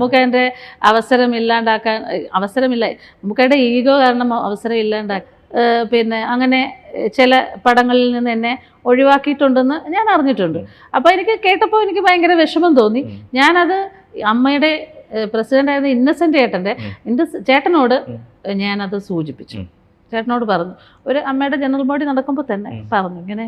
നമുക്ക് അവസരം ഇല്ലാണ്ടാക്കാൻ അവസരമില്ല. നമുക്കതിന്റെ ഈഗോ കാരണം അവസരം ഇല്ലാണ്ടാക്കാൻ പിന്നെ അങ്ങനെ ചില പടങ്ങളിൽ നിന്ന് എന്നെ ഒഴിവാക്കിയിട്ടുണ്ടെന്ന് ഞാൻ അറിഞ്ഞിട്ടുണ്ട്. അപ്പോൾ എനിക്ക് കേട്ടപ്പോൾ എനിക്ക് ഭയങ്കര വിഷമം തോന്നി. ഞാനത് അമ്മയുടെ പ്രസിഡന്റ് ആയിരുന്ന ഇന്നസെന്റ് ചേട്ടന്റെ എന്റെ ചേട്ടനോട് ഞാനത് സൂചിപ്പിച്ചു. ചേട്ടനോട് പറഞ്ഞു. ഒരു അമ്മയുടെ ജനറൽ ബോഡി നടക്കുമ്പോൾ തന്നെ പറഞ്ഞു. ഇങ്ങനെ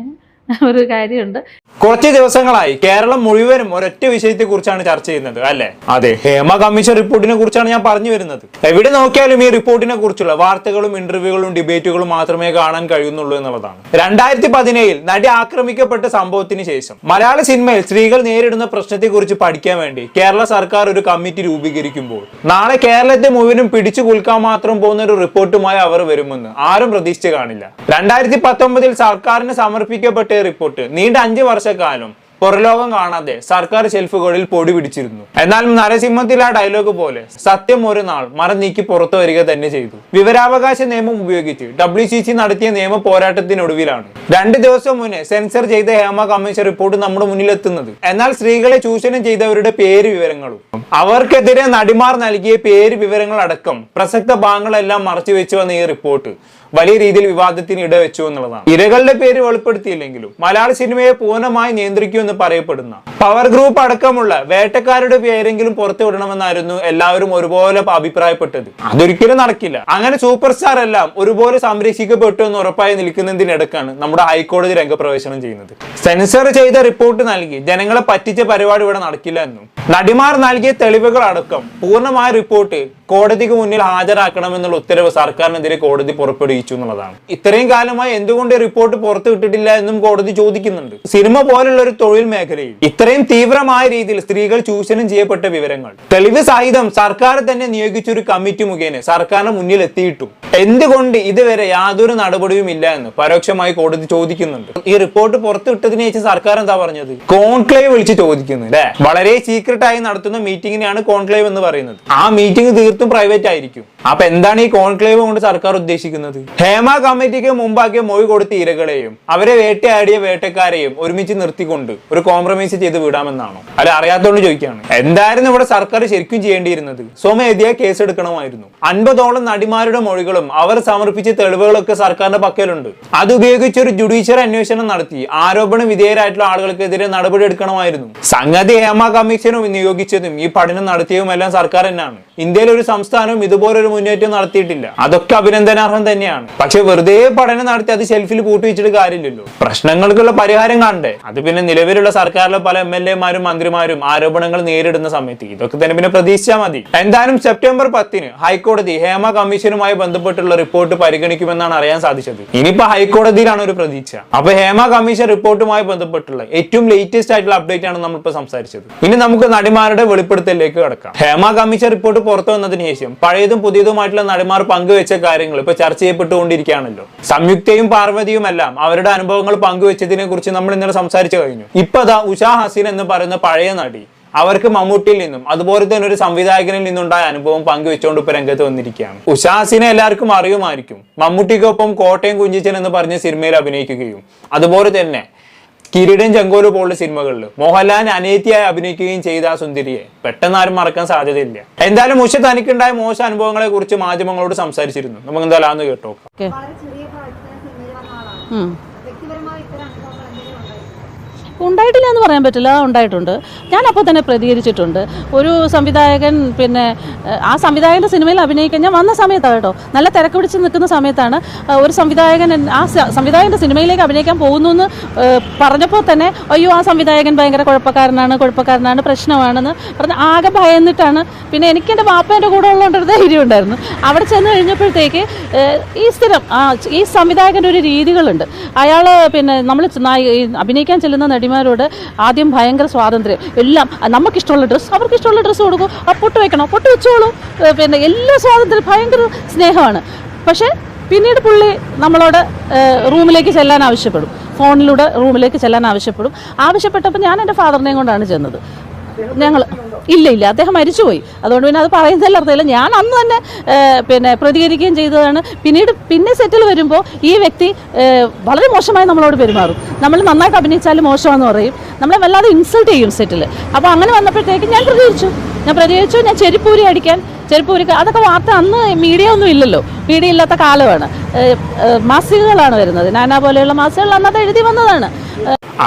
ഒരു കാര്യമുണ്ട്. കുറച്ച് ദിവസങ്ങളായി കേരളം മുഴുവനും ഒരൊറ്റ വിഷയത്തെ കുറിച്ചാണ് ചർച്ച ചെയ്യുന്നത് അല്ലെ? അതെ ഹേമ കമ്മീഷൻ റിപ്പോർട്ടിനെ കുറിച്ചാണ് ഞാൻ പറഞ്ഞു വരുന്നത്. എവിടെ നോക്കിയാലും ഈ റിപ്പോർട്ടിനെ കുറിച്ചുള്ള വാർത്തകളും ഇന്റർവ്യൂകളും ഡിബേറ്റുകളും മാത്രമേ കാണാൻ കഴിയുന്നുള്ളൂ എന്നുള്ളതാണ്. രണ്ടായിരത്തി പതിനേഴിൽ നടി ആക്രമിക്കപ്പെട്ട സംഭവത്തിന് ശേഷം മലയാള സിനിമയിൽ സ്ത്രീകൾ നേരിടുന്ന പ്രശ്നത്തെ കുറിച്ച് പഠിക്കാൻ വേണ്ടി കേരള സർക്കാർ ഒരു കമ്മിറ്റി രൂപീകരിക്കുമ്പോൾ നാളെ കേരളത്തെ മുഴുവനും പിടിച്ചു കുൽക്കാൻ മാത്രം പോകുന്ന ഒരു റിപ്പോർട്ടുമായി അവർ വരുമെന്ന് ആരും പ്രതീക്ഷിച്ച് കാണില്ല. രണ്ടായിരത്തി പത്തൊമ്പതിൽ സർക്കാരിന് സമർപ്പിക്കപ്പെട്ട റിപ്പോർട്ട്. നീണ്ട അഞ്ച് വർഷക്കാലം പുറലോകം കാണാതെ സർക്കാർ ഷെൽഫുകളിൽ പൊടി പിടിച്ചിരുന്നു. എന്നാൽ നരസിംഹത്തിൽ ആ ഡയലോഗ് പോലെ സത്യം ഒരു നാൾ മറ നീക്കി പുറത്തു വരിക തന്നെ ചെയ്തു. വിവരാവകാശ നിയമം ഉപയോഗിച്ച് ഡബ്ല്യു സി നടത്തിയ നിയമ പോരാട്ടത്തിനൊടുവിലാണ്. രണ്ട് ദിവസം മുന്നേ സെൻസർ ചെയ്ത ഹേമ കമ്മീഷൻ റിപ്പോർട്ട് നമ്മുടെ മുന്നിലെത്തുന്നത്. എന്നാൽ സ്ത്രീകളെ ചൂഷണം ചെയ്തവരുടെ പേര് വിവരങ്ങളും അവർക്കെതിരെ നടിമാർ നൽകിയ പേര് വിവരങ്ങൾ അടക്കം പ്രസക്ത ഭാഗങ്ങളെല്ലാം മറച്ചു വെച്ചു വന്ന ഈ റിപ്പോർട്ട്. വലിയ രീതിയിൽ വിവാദത്തിന് ഇടവെച്ചു എന്നുള്ളതാണ്. ഇരകളുടെ പേര് വെളിപ്പെടുത്തിയില്ലെങ്കിലും മലയാള സിനിമയെ പൂർണമായി നിയന്ത്രിക്കുമെന്ന് പറയപ്പെടുന്ന പവർ ഗ്രൂപ്പ് അടക്കമുള്ള വേട്ടക്കാരുടെ പേരെങ്കിലും പുറത്തു വിടണമെന്നായിരുന്നു എല്ലാവരും ഒരുപോലെ അഭിപ്രായപ്പെട്ടത്. അതൊരിക്കലും നടക്കില്ല. അങ്ങനെ സൂപ്പർ സ്റ്റാർ എല്ലാം ഒരുപോലെ സംരക്ഷിക്കപ്പെട്ടു എന്ന് ഉറപ്പായി നിൽക്കുന്നതിനിടക്കാണ് നമ്മുടെ ഹൈക്കോടതി രംഗപ്രവേശനം ചെയ്യുന്നത്. സെൻസർ ചെയ്ത റിപ്പോർട്ട് നൽകി ജനങ്ങളെ പറ്റിച്ച പരിപാടി ഇവിടെ നടക്കില്ല എന്നും. നടിമാർ നൽകിയ തെളിവുകൾ അടക്കം പൂർണമായ റിപ്പോർട്ട് കോടതിക്ക് മുന്നിൽ ഹാജരാക്കണമെന്നുള്ള ഉത്തരവ് സർക്കാരിനെതിരെ കോടതി പുറപ്പെടുവിച്ചു എന്നുള്ളതാണ്. ഇത്രയും കാലമായി എന്തുകൊണ്ട് റിപ്പോർട്ട് പുറത്തു വിട്ടിട്ടില്ല എന്നും കോടതി ചോദിക്കുന്നുണ്ട്. സിനിമ പോലുള്ള ഒരു തൊഴിൽ മേഖലയിൽ ഇത്രയും തീവ്രമായ രീതിയിൽ സ്ത്രീകൾ ചൂഷണം ചെയ്യപ്പെട്ട വിവരങ്ങൾ. തെളിവ് സഹിതം സർക്കാർ തന്നെ നിയോഗിച്ച ഒരു കമ്മിറ്റി മുഖേന സർക്കാരിന് മുന്നിൽ എത്തിയിട്ടു എന്തുകൊണ്ട് ഇതുവരെ യാതൊരു നടപടിയും ഇല്ല എന്ന് പരോക്ഷമായി കോടതി ചോദിക്കുന്നുണ്ട്. ഈ റിപ്പോർട്ട് പുറത്തു വിട്ടതിനു ശേഷം സർക്കാർ എന്താ പറഞ്ഞത്? കോൺക്ലേവ് വിളിച്ച് ചോദിക്കുന്നു അല്ലെ? വളരെ സീക്രട്ടായി നടത്തുന്ന മീറ്റിംഗിനെയാണ് കോൺക്ലേവ് എന്ന് പറയുന്നത്. ആ മീറ്റിംഗ് തീർത്തും പ്രൈവറ്റ് ആയിരിക്കും. അപ്പൊ എന്താണ് ഈ കോൺക്ലേവ് കൊണ്ട് സർക്കാർ ഉദ്ദേശിക്കുന്നത്? ഹേമ കമ്മിറ്റിക്ക് മുമ്പാക്കിയ മൊഴി കൊടുത്ത ഇരകളെയും അവരെ വേട്ടയാടിയ വേട്ടക്കാരെയും ഒരുമിച്ച് നിർത്തിക്കൊണ്ട് ഒരു കോംപ്രമൈസ് ചെയ്ത് വിടാമെന്നാണോ? അല്ല അറിയാത്തോണ്ട് ചോദിക്കുകയാണ് എന്തായിരുന്നു ഇവിടെ സർക്കാർ ശരിക്കും ചെയ്യേണ്ടിയിരുന്നത്? സ്വമേധിയ കേസ് എടുക്കണമായിരുന്നു അൻപതോളം നടിമാരുടെ മൊഴികളും അവർ സമർപ്പിച്ച തെളിവുകളൊക്കെ സർക്കാരിന്റെ പക്കലുണ്ട്. അത് ഉപയോഗിച്ച് ഒരു ജുഡീഷ്യൽ അന്വേഷണം നടത്തി ആരോപണ വിധേയരായിട്ടുള്ള ആളുകൾക്കെതിരെ നടപടി എടുക്കണമായിരുന്നു. സംഗതി ഹേമ കമ്മീഷനും നിയോഗിച്ചതും ഈ പഠനം നടത്തിയതും എല്ലാം സർക്കാർ തന്നെയാണ്. ഇന്ത്യയിൽ ഒരു സംസ്ഥാനവും ഇതുപോലൊരു മുന്നേറ്റം നടത്തിയിട്ടില്ല. അതൊക്കെ അഭിനന്ദനാർഹം തന്നെയാണ്. പക്ഷെ വെറുതെ പഠനം നടത്തി അത് ഷെൽഫിൽ കൂട്ടിവെച്ചിട്ട് കാര്യമില്ലല്ലോ. പ്രശ്നങ്ങൾക്കുള്ള പരിഹാരം കാണണ്ടേ? അത് പിന്നെ നിലവിലുള്ള സർക്കാരിലെ പല എം എൽ എമാരും മന്ത്രിമാരും ആരോപണങ്ങൾ നേരിടുന്ന സമയത്ത് ഇതൊക്കെ തന്നെ പിന്നെ പ്രതീക്ഷിച്ചാൽ മതി. എന്തായാലും സെപ്റ്റംബർ പത്തിന് ഹൈക്കോടതി ഹേമ കമ്മീഷനുമായി ബന്ധപ്പെട്ടുള്ള റിപ്പോർട്ട് പരിഗണിക്കുമെന്നാണ് അറിയാൻ സാധിച്ചത്. ഇനിയിപ്പോ ഹൈക്കോടതിയിലാണ് ഒരു പ്രതീക്ഷ. അപ്പൊ ഹേമ കമ്മീഷൻ റിപ്പോർട്ടുമായി ബന്ധപ്പെട്ടുള്ള ഏറ്റവും ലേറ്റസ്റ്റ് ആയിട്ടുള്ള അപ്ഡേറ്റ് ആണ് നമ്മളിപ്പോ സംസാരിച്ചത്. ഇനി നമുക്ക് നടിമാരുടെ വെളിപ്പെടുത്തലിലേക്ക് കടക്കാം. ഹേമ കമ്മീഷൻ റിപ്പോർട്ട് പുറത്തു വന്നതിന് ശേഷം പഴയതും പുതിയതുമായിട്ടുള്ള നടിമാർ പങ്കുവെച്ച കാര്യങ്ങൾ ഇപ്പൊ ചർച്ച ചെയ്യപ്പെട്ടുകൊണ്ടിരിക്കുകയാണല്ലോ. സംയുക്തയും പാർവതിയും എല്ലാം അവരുടെ അനുഭവങ്ങൾ പങ്കുവെച്ചതിനെ കുറിച്ച് നമ്മൾ ഇന്നലെ സംസാരിച്ചു കഴിഞ്ഞു. ഇപ്പൊ ദാ ഉഷാ ഹസീൻ എന്ന് പറയുന്ന പഴയ നടി അവർക്ക് മമ്മൂട്ടിയിൽ നിന്നും അതുപോലെ തന്നെ ഒരു സംവിധായകനിൽ നിന്നുണ്ടായ അനുഭവം പങ്കുവെച്ചുകൊണ്ട് ഇപ്പൊ രംഗത്ത് വന്നിരിക്കുകയാണ്. ഉഷാസിനെ എല്ലാവർക്കും അറിയുമായിരിക്കും. മമ്മൂട്ടിക്കൊപ്പം കോട്ടയം കുഞ്ചിച്ചൻ എന്ന് പറഞ്ഞ സിനിമയിൽ അഭിനയിക്കുകയും. അതുപോലെ തന്നെ കിരീടൻ ചെങ്കോൽ പോലുള്ള സിനിമകളിൽ മോഹൻലാൽ അനേത്തിയായി അഭിനയിക്കുകയും ചെയ്ത ആ സുന്ദരിയെ പെട്ടെന്ന് ആരും മറക്കാൻ സാധ്യതയില്ല. എന്തായാലും ഉഷ തനിക്കുണ്ടായ മോശം അനുഭവങ്ങളെ കുറിച്ച് മാധ്യമങ്ങളോട് സംസാരിച്ചിരുന്നു. നമുക്ക് എന്തായാലും കേട്ടോ ഓക്കെ വളരെ ചെറിയ പ്രായത്തിൽ തന്നെ സിനിമയിൽ വന്ന ആളാണ് വ്യക്തിപരമായി ഇത്തരം അനുഭവങ്ങൾ എന്തെങ്കിലും ഉണ്ടായിട്ടുണ്ടോ? ഉണ്ടായിട്ടില്ല എന്ന് പറയാൻ പറ്റില്ല. ഉണ്ടായിട്ടുണ്ട്. ഞാൻ അപ്പോൾ തന്നെ പ്രതികരിച്ചിട്ടുണ്ട്. ഒരു സംവിധായകൻ പിന്നെ ആ സംവിധായകന്റെ സിനിമയിൽ അഭിനയിക്കാൻ ഞാൻ വന്ന സമയത്താണ് കേട്ടോ. നല്ല തിരക്ക് പിടിച്ച് നിൽക്കുന്ന സമയത്താണ് ഒരു സംവിധായകൻ ആ സംവിധായകന്റെ സിനിമയിലേക്ക് അഭിനയിക്കാൻ പോകുന്നു എന്ന് പറഞ്ഞപ്പോൾ തന്നെ അയ്യോ ആ സംവിധായകൻ ഭയങ്കര കുഴപ്പക്കാരനാണ് കുഴപ്പക്കാരനാണ് പ്രശ്നമാണെന്ന് പറഞ്ഞ് ആകെ ഭയന്നിട്ടാണ്. പിന്നെ എനിക്ക് എന്റെ കൂടെ ഉള്ളതുകൊണ്ട് ഒരു ധൈര്യം ഉണ്ടായിരുന്നു. അവിടെ ചെന്ന് കഴിഞ്ഞപ്പോഴത്തേക്ക് ഈ സ്ഥിരം ആ ഈ സംവിധായകന്റെ ഒരു രീതികളുണ്ട്. അയാൾ പിന്നെ നമ്മൾ അഭിനയിക്കാൻ ചെല്ലുന്ന നടിമാരോട് ആദ്യം ഭയങ്കര സ്വാതന്ത്ര്യം. എല്ലാം നമുക്കിഷ്ടമുള്ള ഡ്രസ്സ് അവർക്ക് ഇഷ്ടമുള്ള ഡ്രസ്സ് കൊടുക്കും. ആ പൊട്ട് വെക്കണം പൊട്ട് വെച്ചോളൂ. പിന്നെ എല്ലാ സ്വാതന്ത്ര്യം ഭയങ്കര സ്നേഹമാണ്. പക്ഷേ പിന്നീട് പുള്ളി നമ്മളോട് റൂമിലേക്ക് ചെല്ലാൻ ആവശ്യപ്പെടും. ഫോണിലൂടെ റൂമിലേക്ക് ചെല്ലാൻ ആവശ്യപ്പെടും. ആവശ്യപ്പെട്ടപ്പോൾ ഞാൻ എന്റെ ഫാദറിനെയും കൊണ്ടാണ് ചെന്നത്. ഞങ്ങൾ ഇല്ല ഇല്ല അദ്ദേഹം മരിച്ചുപോയി. അതുകൊണ്ട് പിന്നെ അത് പറയുന്നതിൽ അർത്ഥമില്ല. ഞാൻ അന്ന് തന്നെ പിന്നെ പ്രതികരിക്കുകയും ചെയ്തതാണ്. പിന്നീട് പിന്നെ സെറ്റിൽ വരുമ്പോൾ ഈ വ്യക്തി വളരെ മോശമായി നമ്മളോട് പെരുമാറും. നമ്മൾ നന്നായിട്ട് അഭിനയിച്ചാലും മോശമാണെന്ന് പറയും. നമ്മളെ വല്ലാതെ ഇൻസൾട്ട് ചെയ്യും സെറ്റിൽ അപ്പോൾ അങ്ങനെ വന്നപ്പോഴത്തേക്ക് ഞാൻ പ്രതികരിച്ചു. ഞാൻ പ്രതികരിച്ചു. ഞാൻ ചെരിപ്പൂരി അടിക്കാൻ ചെരുപ്പൂരി അതൊക്കെ വാർത്ത അന്ന് മീഡിയ ഒന്നും ഇല്ലല്ലോ. മീഡിയ ഇല്ലാത്ത കാലമാണ്. മാസികകളാണ് വരുന്നത്. നാനാ പോലെയുള്ള മാസികകൾ അന്നത്തെ എഴുതി വന്നതാണ്.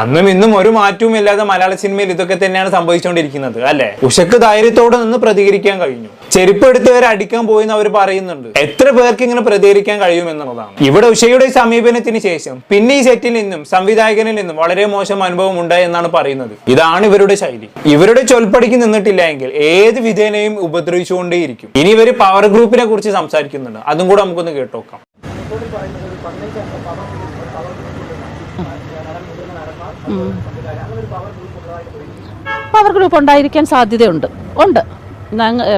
അന്നും ഇന്നും ഒരു മാറ്റവും ഇല്ലാതെ മലയാള സിനിമയിൽ ഇതൊക്കെ തന്നെയാണ് സംഭവിച്ചുകൊണ്ടിരിക്കുന്നത് അല്ലെ? ഉഷക്ക് ധൈര്യത്തോടെ നിന്ന് പ്രതികരിക്കാൻ കഴിഞ്ഞു. ചെരുപ്പ് എടുത്തവരെ അടിക്കാൻ പോയെന്ന് അവർ പറയുന്നുണ്ട്. എത്ര പേർക്ക് ഇങ്ങനെ പ്രതികരിക്കാൻ കഴിയുമെന്നുള്ളതാണ് ഇവിടെ ഉഷയുടെ സമീപനത്തിന് ശേഷം പിന്നെ ഈ സെറ്റിൽ നിന്നും സംവിധായകനിൽ നിന്നും വളരെ മോശം അനുഭവം ഉണ്ടായി എന്നാണ് പറയുന്നത്. ഇതാണ് ഇവരുടെ ശൈലി. ഇവരുടെ ചൊൽപ്പടിക്ക് നിന്നിട്ടില്ല എങ്കിൽ ഏത് വിധേനയും ഉപദ്രവിച്ചുകൊണ്ടേയിരിക്കും. ഇനി ഇവർ പവർ ഗ്രൂപ്പിനെ കുറിച്ച് സംസാരിക്കുന്നുണ്ട്. അതും കൂടെ നമുക്കൊന്ന് കേട്ടോക്കാം. പവർ ഗ്രൂപ്പ് ഉണ്ടായിരിക്കാൻ സാധ്യതയുണ്ട്. ഉണ്ട്.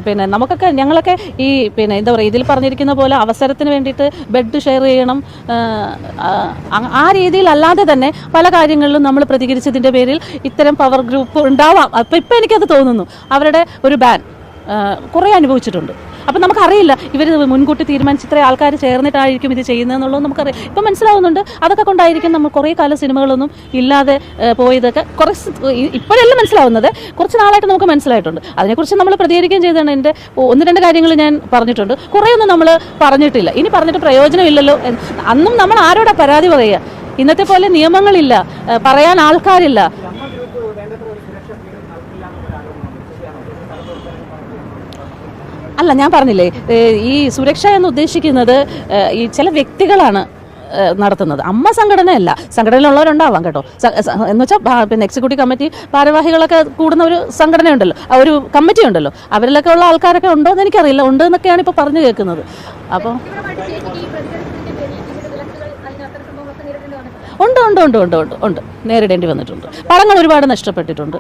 പിന്നെ നമുക്കൊക്കെ ഞങ്ങളൊക്കെ ഈ പിന്നെ എന്താ പറയുക ഇതിൽ പറഞ്ഞിരിക്കുന്ന പോലെ അവസരത്തിന് വേണ്ടിയിട്ട് ബെഡ് ഷെയർ ചെയ്യണം. ആ രീതിയിലല്ലാതെ തന്നെ പല കാര്യങ്ങളിലും നമ്മൾ പ്രതികരിച്ചതിന്റെ പേരിൽ ഇത്തരം പവർ ഗ്രൂപ്പ് ഉണ്ടാവാം. അപ്പം ഇപ്പം എനിക്കത് തോന്നുന്നു. അവരുടെ ഒരു ബാൻ കുറേ അനുഭവിച്ചിട്ടുണ്ട്. അപ്പം നമുക്കറിയില്ല ഇവർ മുൻകൂട്ടി തീരുമാനിച്ച് ഇത്ര ആൾക്കാർ ചേർന്നിട്ടായിരിക്കും ഇത് ചെയ്യുന്നതെന്നുള്ളത് നമുക്കറിയാം. ഇപ്പം മനസ്സിലാവുന്നുണ്ട് അതൊക്കെ കൊണ്ടായിരിക്കും നമ്മൾ കുറേ കാലം സിനിമകളൊന്നും ഇല്ലാതെ പോയതൊക്കെ കുറച്ച് ഇപ്പോഴല്ല മനസ്സിലാവുന്നത്? കുറച്ച് നാളായിട്ട് നമുക്ക് മനസ്സിലായിട്ടുണ്ട്. അതിനെക്കുറിച്ച് നമ്മൾ പ്രതികരിക്കുകയും ചെയ്താണ് എന്റെ ഒന്ന് രണ്ട് കാര്യങ്ങൾ ഞാൻ പറഞ്ഞിട്ടുണ്ട്. കുറേയൊന്നും നമ്മൾ പറഞ്ഞിട്ടില്ല. ഇനി പറഞ്ഞിട്ട് പ്രയോജനമില്ലല്ലോ അന്നും നമ്മൾ ആരോടാ പരാതി പറയുക? ഇന്നത്തെ പോലെ നിയമങ്ങളില്ല. പറയാൻ ആൾക്കാരില്ല. അല്ല ഞാൻ പറഞ്ഞില്ലേ ഈ സുരക്ഷ എന്ന് ഉദ്ദേശിക്കുന്നത് ഈ ചില വ്യക്തികളാണ് നടത്തുന്നത്. അമ്മ സംഘടനയല്ല. സംഘടനയിലുള്ളവരുണ്ടാവാം കേട്ടോ. സ- സ- എന്ന് വെച്ചാൽ പിന്നെ എക്സിക്യൂട്ടീവ് കമ്മിറ്റി ഭാരവാഹികളൊക്കെ കൂടുന്ന ഒരു സംഘടനയുണ്ടല്ലോ. ആ ഒരു കമ്മിറ്റി ഉണ്ടല്ലോ. അവരിലൊക്കെ ഉള്ള ആൾക്കാരൊക്കെ ഉണ്ടോ എന്ന് എനിക്കറിയില്ല. ഉണ്ട് എന്നൊക്കെയാണ് ഇപ്പോൾ പറഞ്ഞു കേൾക്കുന്നത്. അപ്പോൾ ഉണ്ട് ഉണ്ട് ഉണ്ട് ഉണ്ട് ഉണ്ട് ഉണ്ട്. നേരിടേണ്ടി വന്നിട്ടുണ്ട്. പടങ്ങൾ ഒരുപാട് നഷ്ടപ്പെട്ടിട്ടുണ്ട്.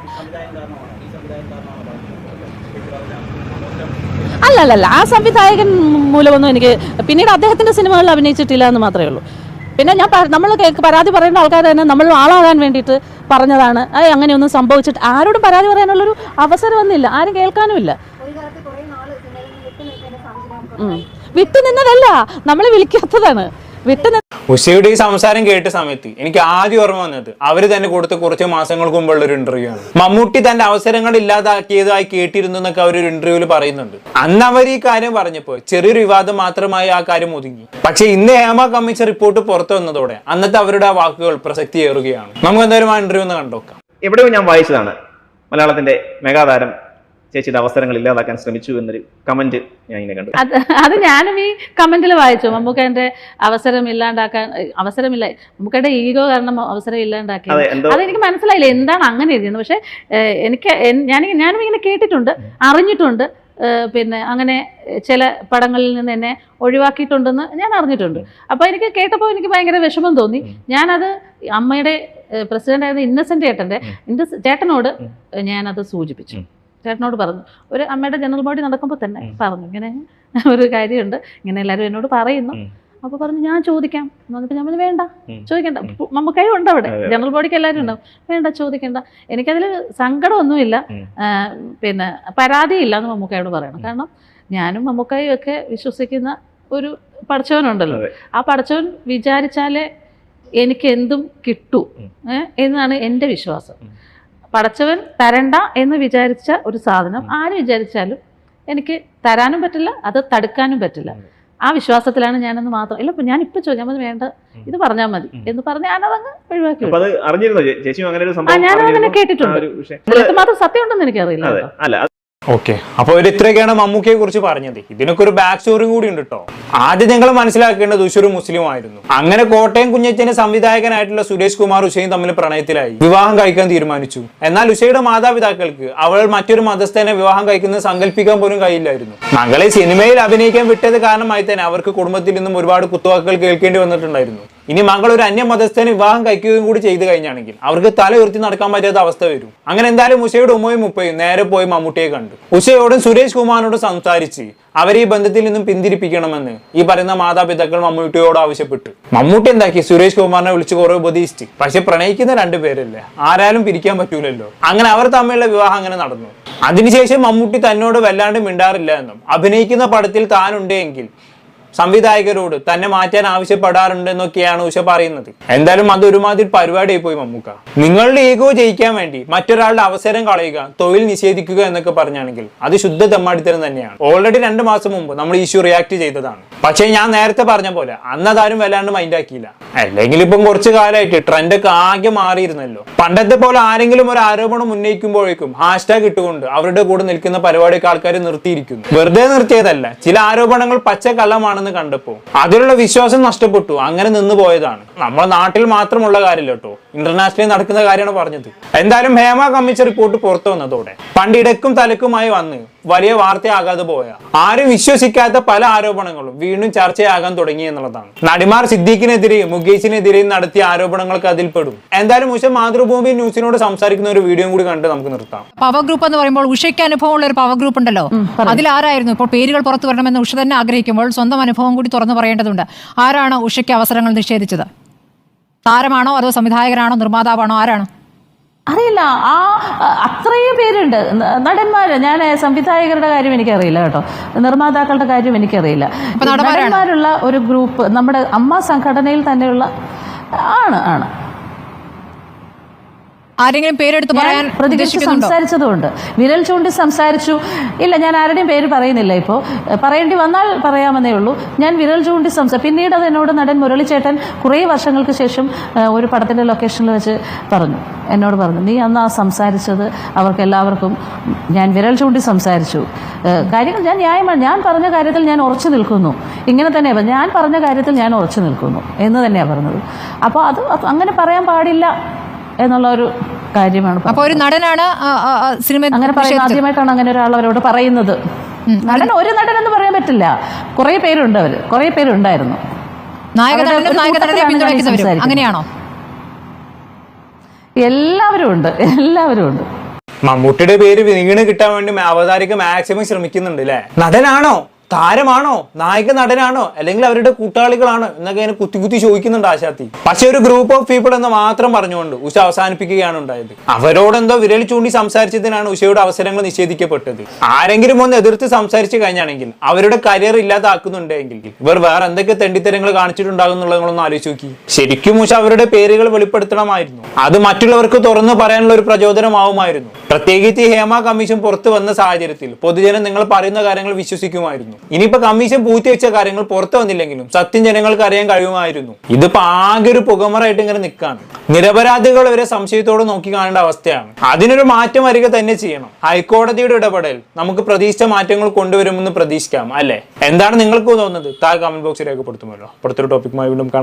അല്ല അല്ല അല്ല ആ സംവിധായകൻ മൂലമൊന്നും എനിക്ക് പിന്നീട് അദ്ദേഹത്തിന്റെ സിനിമകളിൽ അഭിനയിച്ചിട്ടില്ല എന്ന് മാത്രമേ ഉള്ളൂ. പിന്നെ ഞാൻ നമ്മൾ പരാതി പറയേണ്ട ആൾക്കാർ തന്നെ നമ്മൾ ആളാകാൻ വേണ്ടിയിട്ട് പറഞ്ഞതാണ്. അങ്ങനെയൊന്നും സംഭവിച്ചിട്ട് ആരോടും പരാതി പറയാനുള്ളൊരു അവസരം വന്നില്ല. ആരും കേൾക്കാനുമില്ല വിട്ടുനിന്നതല്ല. നമ്മൾ വിളിക്കാത്തതാണ്. വിട്ടു ഉഷയുടെ ഈ സംസാരം കേട്ട സമയത്ത് എനിക്ക് ആദ്യം ഓർമ്മ വന്നത് അവർ തന്നെ കൊടുത്ത കുറച്ച് മാസങ്ങൾക്ക് മുമ്പുള്ള ഒരു ഇന്റർവ്യൂ ആണ്. മമ്മൂട്ടി തന്റെ അവസരങ്ങൾ ഇല്ലാതാക്കിയതായി കേട്ടിരുന്നു എന്നൊക്കെ അവർ ഒരു ഇന്റർവ്യൂവിൽ പറയുന്നുണ്ട്. അന്ന് അവർ ഈ കാര്യം പറഞ്ഞപ്പോൾ ചെറിയൊരു വിവാദം മാത്രമായി ആ കാര്യം ഒതുങ്ങി. പക്ഷേ ഇന്ന് ഹേമ കമ്മീഷൻ റിപ്പോർട്ട് പുറത്തു വന്നതോടെ അന്നത്തെ അവരുടെ ആ വാക്കുകൾ പ്രസക്തിയേറുകയാണ് നമുക്ക് എന്തായാലും ആ ഇന്റർവ്യൂ ഒന്ന് കണ്ടോക്കാം. എവിടെയോ ഞാൻ വായിച്ചതാണ് മലയാളത്തിന്റെ മെഗാതാരം ചേച്ചിയുടെ അവസരങ്ങൾ ഇല്ലാതാക്കാൻ ശ്രമിച്ചു എന്നൊരു കമന്റ് ഞാൻ ഇങ്ങനെ കണ്ടു. അത് അത് ഞാനും ഈ കമന്റിൽ വായിച്ചു. മമ്മൂക്കന്റെ അവസരം ഇല്ലാണ്ടാക്കാൻ അവസരമില്ല അവസരമില്ല. മമ്മൂക്കയുടെ ഈഗോ കാരണം അവസരം ഇല്ലാണ്ടാക്കി. അതെനിക്ക് മനസ്സിലായില്ല എന്താണ് അങ്ങനെ എഴുതിയത് പക്ഷെ എനിക്ക് ഞാൻ ഞാനും ഇങ്ങനെ കേട്ടിട്ടുണ്ട് അറിഞ്ഞിട്ടുണ്ട്. പിന്നെ അങ്ങനെ ചില പടങ്ങളിൽ നിന്ന് എന്നെ ഒഴിവാക്കിയിട്ടുണ്ടെന്ന് ഞാൻ അറിഞ്ഞിട്ടുണ്ട്. അപ്പോൾ എനിക്ക് കേട്ടപ്പോൾ എനിക്ക് ഭയങ്കര വിഷമം തോന്നി. ഞാനത് അമ്മയുടെ പ്രസിഡന്റ് ആയിരുന്ന ഇന്നസെന്റ് ചേട്ടന്റെ ഇന്ന ചേട്ടനോട് ഞാനത് സൂചിപ്പിച്ചു. ചേട്ടനോട് പറഞ്ഞു. ഒരു അമ്മയുടെ ജനറൽ ബോഡി നടക്കുമ്പോൾ തന്നെ പറഞ്ഞു. ഇങ്ങനെ ഒരു കാര്യമുണ്ട്. ഇങ്ങനെ എല്ലാവരും എന്നോട് പറയുന്നു. അപ്പൊ അപ്പോൾ പറഞ്ഞു ഞാൻ ചോദിക്കാം. എന്ന് പറഞ്ഞപ്പോൾ ഞാൻ പറഞ്ഞു വേണ്ട ചോദിക്കണ്ട. നമുക്കായി ഉണ്ട് അവിടെ. ജനറൽ ബോഡിക്ക് എല്ലാവരും ഉണ്ടാവും. വേണ്ട ചോദിക്കണ്ട. എനിക്കതിൽ സങ്കടമൊന്നുമില്ല. പിന്നെ പരാതിയില്ല എന്ന് മമ്മൂക്കായോട് പറയണം. കാരണം ഞാനും മമ്മൂക്കായും ഒക്കെ വിശ്വസിക്കുന്ന ഒരു പടച്ചവനുണ്ടല്ലോ അതെ. ആ പടച്ചവൻ വിചാരിച്ചാലേ എനിക്ക് എന്തും കിട്ടൂ എന്നാണ് എന്റെ വിശ്വാസം. പടച്ചവൻ തരണ്ട എന്ന് വിചാരിച്ച ഒരു സാധനം ആര് വിചാരിച്ചാലും എനിക്ക് തരാനും പറ്റില്ല അത് തടുക്കാനും പറ്റില്ല ആ വിശ്വാസത്തിലാണ് ഞാനെന്ന് മാത്രം ഇല്ല ഞാൻ ഇപ്പൊ ചോദിക്കാൻ മതി വേണ്ട ഇത് പറഞ്ഞാൽ മതി. എന്ന് പറഞ്ഞ് ഞാനതങ്ങ് ഒഴിവാക്കി അങ്ങനെ ഞാനും കേട്ടിട്ടുണ്ട് മാത്രം സത്യം ഉണ്ടെന്ന് എനിക്കറിയില്ല ഓക്കെ. അപ്പൊ ഒരു ഇത്രയൊക്കെയാണ് മമ്മൂക്കയെ കുറിച്ച് പറഞ്ഞത്. ഇതിനൊക്കെ ഒരു ബാക്ക് സ്റ്റോറിയും കൂടി ഉണ്ട് കേട്ടോ ആദ്യം ഞങ്ങൾ മനസ്സിലാക്കേണ്ടത് ഉഷൊരു മുസ്ലിം ആയിരുന്നു. അങ്ങനെ കോട്ടയം കുഞ്ഞച്ചന്റെ സംവിധായകനായിട്ടുള്ള സുരേഷ് കുമാർ ഉഷയും തമ്മിൽ പ്രണയത്തിലായി. വിവാഹം കഴിക്കാൻ തീരുമാനിച്ചു. എന്നാൽ ഉഷയുടെ മാതാപിതാക്കൾക്ക് അവൾ മറ്റൊരു മതസ്ഥനെ വിവാഹം കഴിക്കുന്നത് സങ്കല്പിക്കാൻ പോലും കഴിയില്ലായിരുന്നു. മകളെ സിനിമയിൽ അഭിനയിക്കാൻ വിട്ടത് കാരണമായി തന്നെ അവർക്ക് കുടുംബത്തിൽ നിന്നും ഒരുപാട് കുത്തുവാക്കുകൾ കേൾക്കേണ്ടി വന്നിട്ടുണ്ടായിരുന്നു. ഇനി മകൾ ഒരു അന്യ മതസ്ഥന് വിവാഹം കഴിക്കുകയും കൂടി ചെയ്തു കഴിഞ്ഞാണെങ്കിൽ അവർക്ക് തല ഉയർത്തി നടക്കാൻ പറ്റാത്ത അവസ്ഥ വരും. അങ്ങനെ എന്തായാലും ഉഷയുടെ ഉമ്മയും ഉപ്പയും നേരെ പോയി മമ്മൂട്ടിയെ കണ്ടു. ഉഷയോടും സുരേഷ് കുമാറിനോടും സംസാരിച്ച് അവരെ ഈ ബന്ധത്തിൽ നിന്നും പിന്തിരിപ്പിക്കണമെന്ന് ഈ പറയുന്ന മാതാപിതാക്കൾ മമ്മൂട്ടിയോട് ആവശ്യപ്പെട്ടു. മമ്മൂട്ടി എന്താക്കി? സുരേഷ് കുമാറിനെ വിളിച്ചു കുറെ ഉപദേശിച്ചു. പക്ഷെ പ്രണയിക്കുന്ന രണ്ടുപേരല്ലേ ആരാലും പിരിക്കാൻ പറ്റൂലല്ലോ. അങ്ങനെ അവർ തമ്മിലുള്ള വിവാഹം അങ്ങനെ നടന്നു. അതിനുശേഷം മമ്മൂട്ടി തന്നോട് വല്ലാണ്ട് മിണ്ടാറില്ല എന്നും. അഭിനയിക്കുന്ന പടത്തിൽ താനുണ്ട് എങ്കിൽ സംവിധായകരോട് തന്നെ മാറ്റാൻ ആവശ്യപ്പെടാറുണ്ട് എന്നൊക്കെയാണ് ഉഷ പറയുന്നത്. എന്തായാലും അത് ഒരുമാതിരി പരിപാടിയായി പോയി മമ്മൂക്ക. നിങ്ങളുടെ ഈഗോ ജയിക്കാൻ വേണ്ടി മറ്റൊരാളുടെ അവസരം കളയുക തൊഴിൽ നിഷേധിക്കുക എന്നൊക്കെ പറഞ്ഞാണെങ്കിൽ അത് ശുദ്ധ തെമ്മാടിത്തരം തന്നെയാണ്. ഓൾറെഡി രണ്ട് മാസം മുമ്പ് നമ്മൾ ഇഷ്യൂ റിയാക്ട് ചെയ്തതാണ്. പക്ഷേ ഞാൻ നേരത്തെ പറഞ്ഞ പോലെ അന്നതാരും വല്ലാണ്ട് മൈൻഡ് ആക്കിയില്ല. അല്ലെങ്കിൽ ഇപ്പം കുറച്ച് കാലമായിട്ട് ട്രെൻഡ് ഒക്കെ ആകെ മാറിയിരുന്നല്ലോ. പണ്ടത്തെ പോലെ ആരെങ്കിലും ഒരു ആരോപണം ഉന്നയിക്കുമ്പോഴേക്കും ഹാഷ്ടാഗ് ഇട്ടുകൊണ്ട് അവരുടെ കൂടെ നിൽക്കുന്ന പരിപാടിയൊക്കെ ആൾക്കാർ നിർത്തിയിരിക്കുന്നു. വെറുതെ നിർത്തിയതല്ല ചില ആരോപണങ്ങൾ പച്ച കള്ളമാണെന്ന് കണ്ടപ്പോൾ. അതിലുള്ള വിശ്വാസം നഷ്ടപ്പെട്ടു അങ്ങനെ നിന്ന് പോയതാണ്. നമ്മുടെ നാട്ടിൽ മാത്രമുള്ള കാര്യമില്ല കേട്ടോ ഇന്റർനാഷണലി നടക്കുന്ന കാര്യമാണ് പറഞ്ഞത്. എന്തായാലും ഹേമ കമ്മിച്ച റിപ്പോർട്ട് പുറത്തു വന്നതോടെ പണ്ട് ഇടക്കും തലക്കുമായി വന്ന് വലിയ വാർത്തയാകാതെ പോയ. ആരും വിശ്വസിക്കാത്ത പല ആരോപണങ്ങളും വീണ്ടും ചർച്ചയാകാൻ തുടങ്ങി എന്നുള്ളതാണ്. നടിമാർ സിദ്ദീഖിനെതിരെയും മുകേഷിനെതിരെയും നടത്തിയ ആരോപണങ്ങൾക്ക് അതിൽ പെടും. എന്തായാലും ഉഷ മാതൃഭൂമി ന്യൂസിനോട് സംസാരിക്കുന്ന ഒരു വീഡിയോ കൂടി കണ്ട് നമുക്ക് നിർത്താം. പവർ ഗ്രൂപ്പ് എന്ന് പറയുമ്പോൾ ഉഷയ്ക്ക് അനുഭവമുള്ള ഒരു പവർ ഗ്രൂപ്പ് ഉണ്ടല്ലോ. അതിൽ ആരായിരുന്നു? ഇപ്പോൾ പേരുകൾ പുറത്തു വരണമെന്ന് ഉഷ തന്നെ ആഗ്രഹിക്കുമ്പോൾ സ്വന്തം അനുഭവം കൂടി തുറന്നു പറയേണ്ടതുണ്ട്. ആരാണ് ഉഷയ്ക്ക് അവസരങ്ങൾ നിഷേധിച്ചത്? താരമാണോ അതോ സംവിധായകരാണോ നിർമ്മാതാവാണോ ആരാണ്? അറിയില്ല. ആ അത്രയും പേരുണ്ട്. നടന്മാർ ഞാൻ സംവിധായകരുടെ കാര്യം എനിക്കറിയില്ല കേട്ടോ. നിർമ്മാതാക്കളുടെ കാര്യം എനിക്കറിയില്ല. നടന്മാരുള്ള ഒരു ഗ്രൂപ്പ് നമ്മുടെ അമ്മ സംഘടനയിൽ തന്നെയുള്ള ആണ് ആണ്. ആരെങ്കിലും പേരെടുത്ത് പറയാൻ സംസാരിച്ചതുകൊണ്ട്. വിരൽ ചൂണ്ടി സംസാരിച്ചു. ഇല്ല ഞാൻ ആരുടെയും പേര് പറയുന്നില്ല ഇപ്പോൾ പറയേണ്ടി വന്നാൽ പറയാമെന്നേ ഉള്ളൂ. ഞാൻ വിരൽ ചൂണ്ടി സംസാരിച്ചു പിന്നീട് അത് എന്നോട് നടൻ മുരളിച്ചേട്ടൻ കുറേ വർഷങ്ങൾക്ക് ശേഷം ഒരു പടത്തിന്റെ ലൊക്കേഷനിൽ വെച്ച് പറഞ്ഞു. എന്നോട് പറഞ്ഞു നീ അന്ന് ആ സംസാരിച്ചത് അവർക്ക് എല്ലാവർക്കും ഞാൻ വിരൽ ചൂണ്ടി സംസാരിച്ചു. കാര്യങ്ങൾ ഞാൻ ന്യായമാണ് ഞാൻ പറഞ്ഞ കാര്യത്തിൽ ഞാൻ ഉറച്ചു നിൽക്കുന്നു. ഇങ്ങനെ തന്നെയാണ് ഞാൻ പറഞ്ഞ കാര്യത്തിൽ ഞാൻ ഉറച്ചു നിൽക്കുന്നു. എന്ന് തന്നെയാണ് പറഞ്ഞത്. അപ്പോൾ അത് അങ്ങനെ പറയാൻ പാടില്ല. എന്നുള്ള ഒരു കാര്യമാണ്. അപ്പൊ ഒരു നടനാണ് സിനിമ അങ്ങനെ. ആദ്യമായിട്ടാണ് അങ്ങനെ ഒരാൾ അവരോട് പറയുന്നത്. നടൻ ഒരു നടൻ എന്ന് പറയാൻ പറ്റില്ല. കുറെ പേരുണ്ട് അവർ. കുറെ പേരുണ്ടായിരുന്നു. അങ്ങനെയാണോ? എല്ലാവരും ഉണ്ട്. എല്ലാവരും ഉണ്ട്. മമ്മൂട്ടിയുടെ പേര് വീണ് കിട്ടാൻ വേണ്ടി അവതാരിക മാക്സിമം ശ്രമിക്കുന്നുണ്ട് അല്ലേ നടനാണോ? താരമാണോ? നായക നടനാണോ? അല്ലെങ്കിൽ അവരുടെ കൂട്ടാളികളാണോ? എന്നൊക്കെ ഇങ്ങനെ കുത്തി കുത്തി ചോദിക്കുന്നുണ്ട് ആശാത്തി. പക്ഷെ ഒരു ഗ്രൂപ്പ് ഓഫ് പീപ്പിൾ എന്ന് മാത്രം പറഞ്ഞുകൊണ്ട് ഉഷ അവസാനിപ്പിക്കുകയാണ് ഉണ്ടായത്. അവരോടെന്തോ വിരൽ ചൂണ്ടി സംസാരിച്ചതിനാണ് ഉഷയുടെ അവസരങ്ങൾ നിഷേധിക്കപ്പെട്ടത്. ആരെങ്കിലും ഒന്ന് എതിർത്ത് സംസാരിച്ചു കഴിഞ്ഞാണെങ്കിൽ അവരുടെ കരിയർ ഇല്ലാതാക്കുന്നുണ്ടെങ്കിൽ ഇവർ വേറെ എന്തൊക്കെ തെണ്ടിത്തരങ്ങൾ കാണിച്ചിട്ടുണ്ടാകും എന്നുള്ളതൊന്നും ആലോചിച്ച് നോക്കി. ശരിക്കും ഉഷ അവരുടെ പേരുകൾ വെളിപ്പെടുത്തണമായിരുന്നു. അത് മറ്റുള്ളവർക്ക് തുറന്നു പറയാനുള്ള ഒരു പ്രചോദനമാവുമായിരുന്നു. പ്രത്യേകിച്ച് ഹേമ കമ്മീഷൻ പുറത്തു വന്ന സാഹചര്യത്തിൽ പൊതുജനം നിങ്ങൾ പറയുന്ന കാര്യങ്ങൾ വിശ്വസിക്കുമായിരുന്നു. ഇനിയിപ്പോ കമ്മീഷൻ പൂഴ്ത്തിവെച്ച കാര്യങ്ങൾ പുറത്തു വന്നില്ലെങ്കിലും സത്യം ജനങ്ങൾക്ക് അറിയാൻ കഴിയുമായിരുന്നു. ഇതിപ്പോ ആകെ ഒരു പുകമറായിട്ട് ഇങ്ങനെ നിൽക്കാണ് നിരപരാധികൾ വരെ സംശയത്തോടെ നോക്കി കാണേണ്ട അവസ്ഥയാണ്. അതിനൊരു മാറ്റം വരിക തന്നെ ചെയ്യണം. ഹൈക്കോടതിയുടെ ഇടപെടൽ നമുക്ക് പ്രതീക്ഷിച്ച മാറ്റങ്ങൾ കൊണ്ടുവരുമെന്ന് പ്രതീക്ഷിക്കാം അല്ലെ? എന്താണ് നിങ്ങൾക്ക് തോന്നുന്നത്? താഴെ കമന്റ് ബോക്സിൽ രേഖപ്പെടുത്തുമല്ലോ. അടുത്തൊരു ടോപ്പിക്കുമായി വീണ്ടും കാണാം.